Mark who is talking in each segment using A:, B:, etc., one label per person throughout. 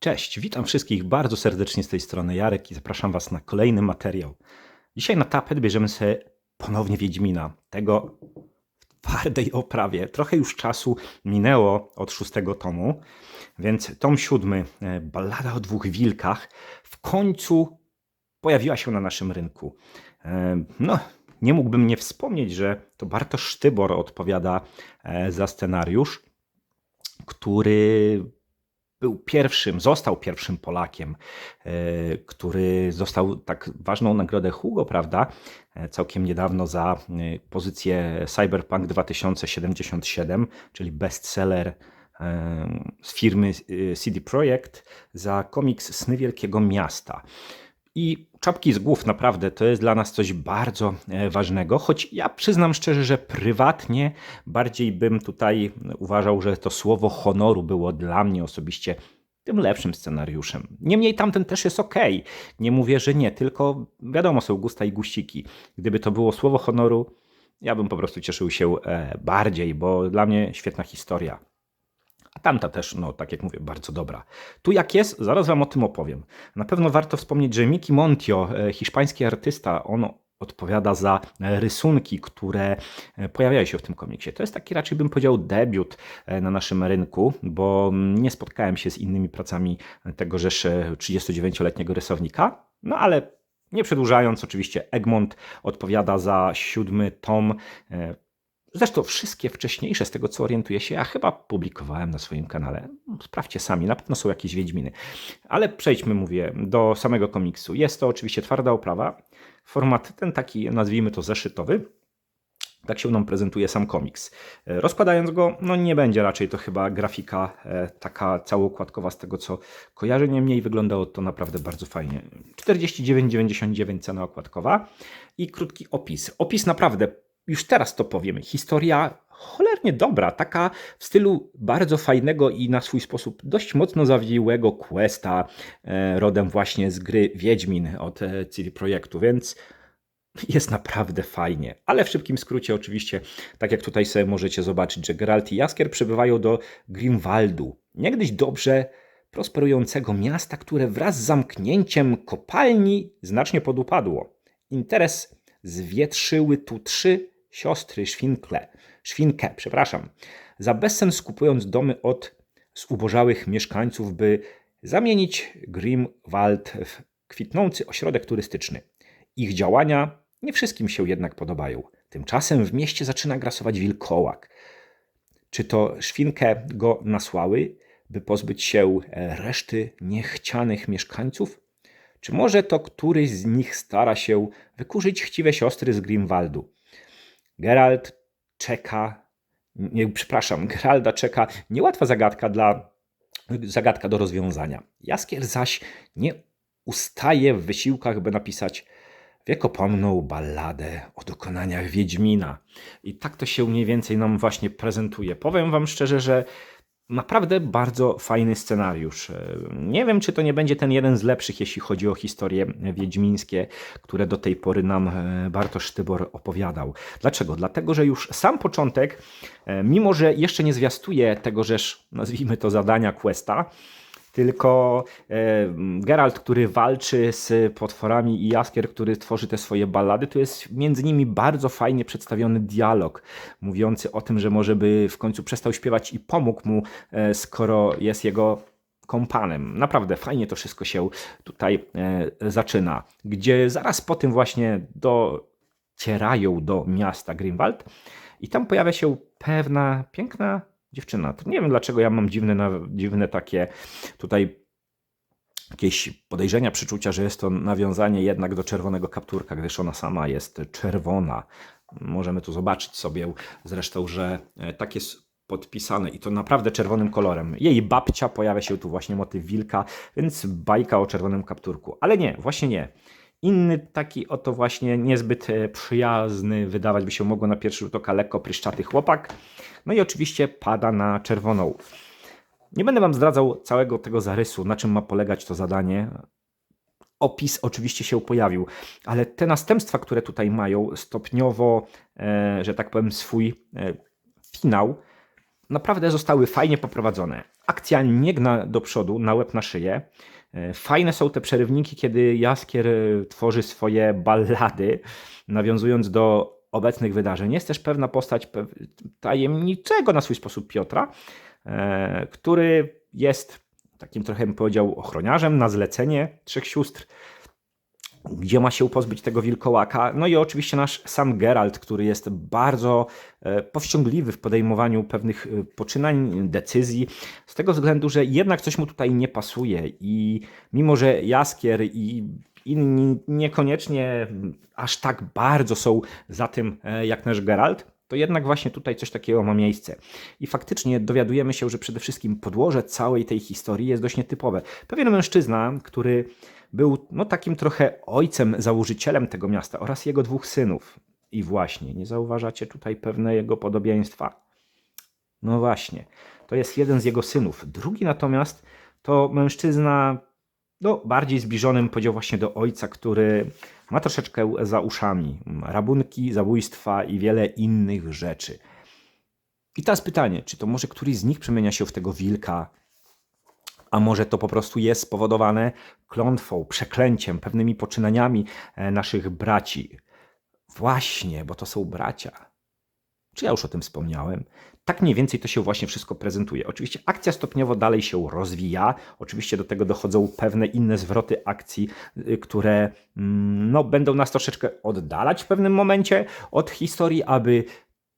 A: Cześć, witam wszystkich bardzo serdecznie z tej strony Jarek i zapraszam Was na kolejny materiał. Dzisiaj na tapet bierzemy sobie ponownie Wiedźmina, tego w twardej oprawie. Trochę już czasu minęło od szóstego tomu, więc tom siódmy, e, Ballada o dwóch wilkach, w końcu pojawiła się na naszym rynku. E, No, nie mógłbym nie wspomnieć, że to Bartosz Sztybor odpowiada e, za scenariusz, który był pierwszym, został pierwszym Polakiem, e, który został tak ważną nagrodę Hugo, prawda? e, Całkiem niedawno za e, pozycję Cyberpunk 2077, czyli bestseller z firmy CD Projekt za komiks Sny Wielkiego Miasta. I czapki z głów naprawdę to jest dla nas coś bardzo e, ważnego, choć ja przyznam szczerze, że prywatnie bardziej bym tutaj uważał, że to słowo honoru było dla mnie osobiście tym lepszym scenariuszem. Niemniej tamten też jest ok. Nie mówię, że nie, tylko wiadomo, są gusta i guściki. Gdyby to było słowo honoru, ja bym po prostu cieszył się e, bardziej, bo dla mnie świetna historia. Tamta też, no tak jak mówię, bardzo dobra. Tu jak jest, zaraz wam o tym opowiem. Na pewno warto wspomnieć, że Miki Montio, e, hiszpański artysta, on odpowiada za rysunki, które e, pojawiają się w tym komiksie. To jest taki raczej bym powiedział debiut e, na naszym rynku, bo mm, nie spotkałem się z innymi pracami tegożeż e, 39-letniego rysownika. No ale nie przedłużając, oczywiście Egmont odpowiada za siódmy tom. Zresztą wszystkie wcześniejsze, z tego co orientuję się, ja chyba publikowałem na swoim kanale. Sprawdźcie sami, na pewno są jakieś Wiedźminy. Ale przejdźmy, mówię, do samego komiksu. Jest to oczywiście twarda oprawa, format ten taki, nazwijmy to zeszytowy. Tak się nam prezentuje sam komiks. Rozkładając go, no nie będzie raczej to chyba grafika e, taka całoukładkowa z tego co kojarzę, niemniej wyglądało to naprawdę bardzo fajnie. 49,99 cena okładkowa i krótki opis. Opis naprawdę, już teraz to powiem, historia cholernie dobra, taka w stylu bardzo fajnego i na swój sposób dość mocno zawiłego questa, e, rodem właśnie z gry Wiedźmin od e, CD Projektu, więc jest naprawdę fajnie. Ale w szybkim skrócie oczywiście, tak jak tutaj sobie możecie zobaczyć, że Geralt i Jaskier przybywają do Grimwaldu, niegdyś dobrze prosperującego miasta, które wraz z zamknięciem kopalni znacznie podupadło. Interes zwietrzyły tu trzy siostry Szwinkle, Szwinkę, przepraszam, za bezsen skupując domy od zubożałych mieszkańców, by zamienić Grimwald w kwitnący ośrodek turystyczny. Ich działania nie wszystkim się jednak podobają. Tymczasem w mieście zaczyna grasować wilkołak. Czy to szwinkę go nasłały, by pozbyć się e, reszty niechcianych mieszkańców? Czy może to któryś z nich stara się wykurzyć chciwe siostry z Grimwaldu? Geralt czeka, nie, przepraszam, Geralda czeka niełatwa zagadka dla zagadka do rozwiązania. Jaskier zaś nie ustaje w wysiłkach, by napisać wiekopomną balladę o dokonaniach Wiedźmina. I tak to się mniej więcej nam właśnie prezentuje. Powiem wam szczerze, że naprawdę bardzo fajny scenariusz. Nie wiem, czy to nie będzie ten jeden z lepszych, jeśli chodzi o historie wiedźmińskie, które do tej pory nam e, Bartosz Sztybor opowiadał. Dlaczego? Dlatego, że już sam początek, e, mimo że jeszcze nie zwiastuje tego, żeż nazwijmy to zadania questa, tylko e, Geralt, który walczy z potworami i Jaskier, który tworzy te swoje ballady, to jest między nimi bardzo fajnie przedstawiony dialog, mówiący o tym, że może by w końcu przestał śpiewać i pomógł mu, e, skoro jest jego kompanem. Naprawdę fajnie to wszystko się tutaj e, zaczyna, gdzie zaraz po tym właśnie docierają do miasta Grimwald i tam pojawia się pewna piękna dziewczyna. To nie wiem dlaczego ja mam dziwne, dziwne takie tutaj jakieś podejrzenia, przeczucia, że jest to nawiązanie jednak do czerwonego kapturka, gdyż ona sama jest czerwona. Możemy tu zobaczyć sobie zresztą, że e, tak jest podpisane i to naprawdę czerwonym kolorem. Jej babcia pojawia się tu właśnie motyw wilka, więc bajka o czerwonym kapturku. Ale nie, właśnie nie. Inny taki oto właśnie niezbyt e, przyjazny, wydawać by się mogło na pierwszy rzut oka lekko pryszczaty chłopak. No i oczywiście pada na czerwoną. Nie będę Wam zdradzał całego tego zarysu, na czym ma polegać to zadanie. Opis oczywiście się pojawił, ale te następstwa, które tutaj mają stopniowo, e, że tak powiem, swój e, finał, naprawdę zostały fajnie poprowadzone. Akcja nie gna do przodu, na łeb na szyję. E, Fajne są te przerywniki, kiedy Jaskier e, tworzy swoje ballady, nawiązując do obecnych wydarzeń. Jest też pewna postać tajemniczego na swój sposób Piotra, e, który jest takim trochę bym powiedział ochroniarzem na zlecenie trzech sióstr, gdzie ma się pozbyć tego wilkołaka. No i oczywiście nasz sam Geralt, który jest bardzo e, powściągliwy w podejmowaniu pewnych e, poczynań, decyzji, z tego względu, że jednak coś mu tutaj nie pasuje i mimo, że Jaskier i inni niekoniecznie aż tak bardzo są za tym e, jak nasz Geralt, to jednak właśnie tutaj coś takiego ma miejsce. I faktycznie dowiadujemy się, że przede wszystkim podłoże całej tej historii jest dość nietypowe. Pewien mężczyzna, który był no, takim trochę ojcem, założycielem tego miasta oraz jego dwóch synów. I właśnie, nie zauważacie tutaj pewne jego podobieństwa? No właśnie, to jest jeden z jego synów. Drugi natomiast to mężczyzna no, bardziej zbliżonym powiedział właśnie do ojca, który ma troszeczkę za uszami rabunki, zabójstwa i wiele innych rzeczy. I teraz pytanie, czy to może któryś z nich przemienia się w tego wilka, a może to po prostu jest spowodowane klątwą, przeklęciem, pewnymi poczynaniami e, naszych braci. Właśnie, bo to są bracia. Czy ja już o tym wspomniałem? Tak mniej więcej to się właśnie wszystko prezentuje. Oczywiście akcja stopniowo dalej się rozwija. Oczywiście do tego dochodzą pewne inne zwroty akcji, y, które mm, no, będą nas troszeczkę oddalać w pewnym momencie od historii, aby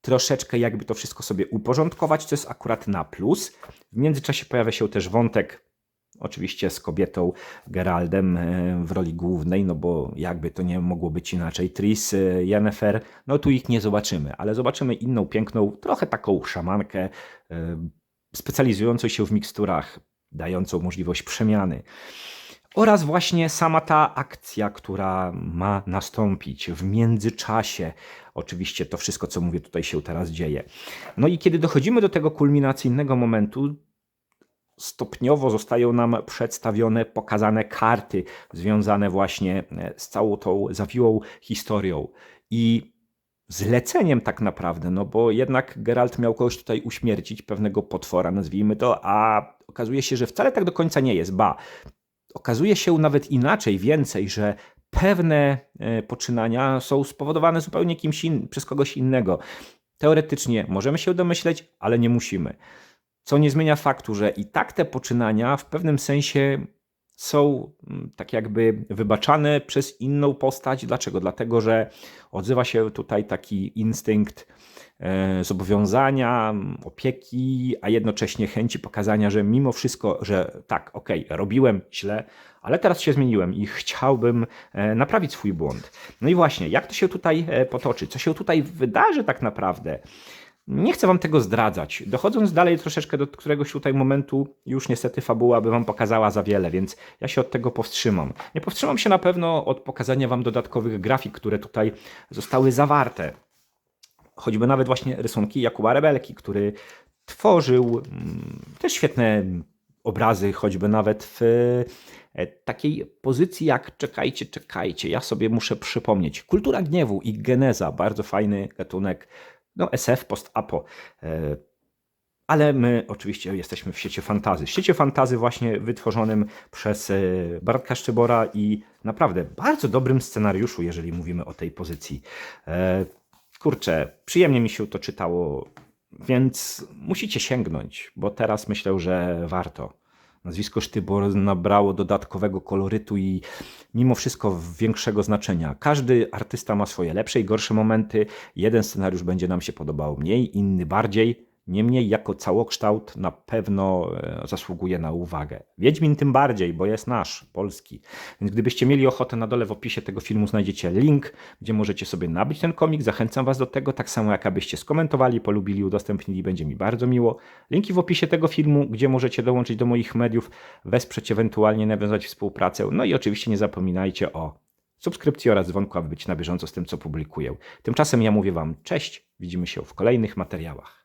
A: troszeczkę jakby to wszystko sobie uporządkować, co jest akurat na plus. W międzyczasie pojawia się też wątek oczywiście z kobietą Geraldem e, w roli głównej, no bo jakby to nie mogło być inaczej. Tris, e, Yennefer, no tu ich nie zobaczymy, ale zobaczymy inną piękną, trochę taką szamankę e, specjalizującą się w miksturach, dającą możliwość przemiany. Oraz właśnie sama ta akcja, która ma nastąpić w międzyczasie. Oczywiście to wszystko, co mówię, tutaj się teraz dzieje. No i kiedy dochodzimy do tego kulminacyjnego momentu, stopniowo zostają nam przedstawione, pokazane karty związane właśnie e, z całą tą zawiłą historią. I zleceniem tak naprawdę, no bo jednak Geralt miał kogoś tutaj uśmiercić, pewnego potwora, nazwijmy to, a okazuje się, że wcale tak do końca nie jest. Ba, okazuje się nawet inaczej, więcej, że pewne e, poczynania są spowodowane zupełnie kimś in, przez kogoś innego. Teoretycznie możemy się domyśleć, ale nie musimy. Co nie zmienia faktu, że i tak te poczynania w pewnym sensie są mm, tak jakby wybaczane przez inną postać. Dlaczego? Dlatego, że odzywa się tutaj taki instynkt e, zobowiązania, opieki, a jednocześnie chęci pokazania, że mimo wszystko, że tak, okej, okay, robiłem źle, ale teraz się zmieniłem i chciałbym e, naprawić swój błąd. No i właśnie, jak to się tutaj e, potoczy? Co się tutaj wydarzy tak naprawdę? Nie chcę wam tego zdradzać. Dochodząc dalej troszeczkę do któregoś tutaj momentu, już niestety fabuła by wam pokazała za wiele, więc ja się od tego powstrzymam. Nie powstrzymam się na pewno od pokazania wam dodatkowych grafik, które tutaj zostały zawarte. Choćby nawet właśnie rysunki Jakuba Rebelki, który tworzył mm, też świetne obrazy, choćby nawet w e, takiej pozycji jak czekajcie, czekajcie. Ja sobie muszę przypomnieć. Kultura gniewu i geneza, bardzo fajny gatunek no SF, post-apo. E, ale my oczywiście jesteśmy w świecie fantazy. Świecie fantazy właśnie wytworzonym przez e, Bartka Szczybora i naprawdę bardzo dobrym scenariuszu, jeżeli mówimy o tej pozycji. E, kurczę, przyjemnie mi się to czytało, więc musicie sięgnąć, bo teraz myślę, że warto. Nazwisko Sztybor nabrało dodatkowego kolorytu i mimo wszystko większego znaczenia. Każdy artysta ma swoje lepsze i gorsze momenty. Jeden scenariusz będzie nam się podobał mniej, inny bardziej. Niemniej jako całokształt na pewno e, zasługuje na uwagę. Wiedźmin tym bardziej, bo jest nasz, polski. Więc gdybyście mieli ochotę, na dole w opisie tego filmu znajdziecie link, gdzie możecie sobie nabyć ten komik. Zachęcam Was do tego, tak samo jak abyście skomentowali, polubili, udostępnili, będzie mi bardzo miło. Linki w opisie tego filmu, gdzie możecie dołączyć do moich mediów, wesprzeć ewentualnie, nawiązać współpracę. No i oczywiście nie zapominajcie o subskrypcji oraz dzwonku, aby być na bieżąco z tym, co publikuję. Tymczasem ja mówię Wam cześć, widzimy się w kolejnych materiałach.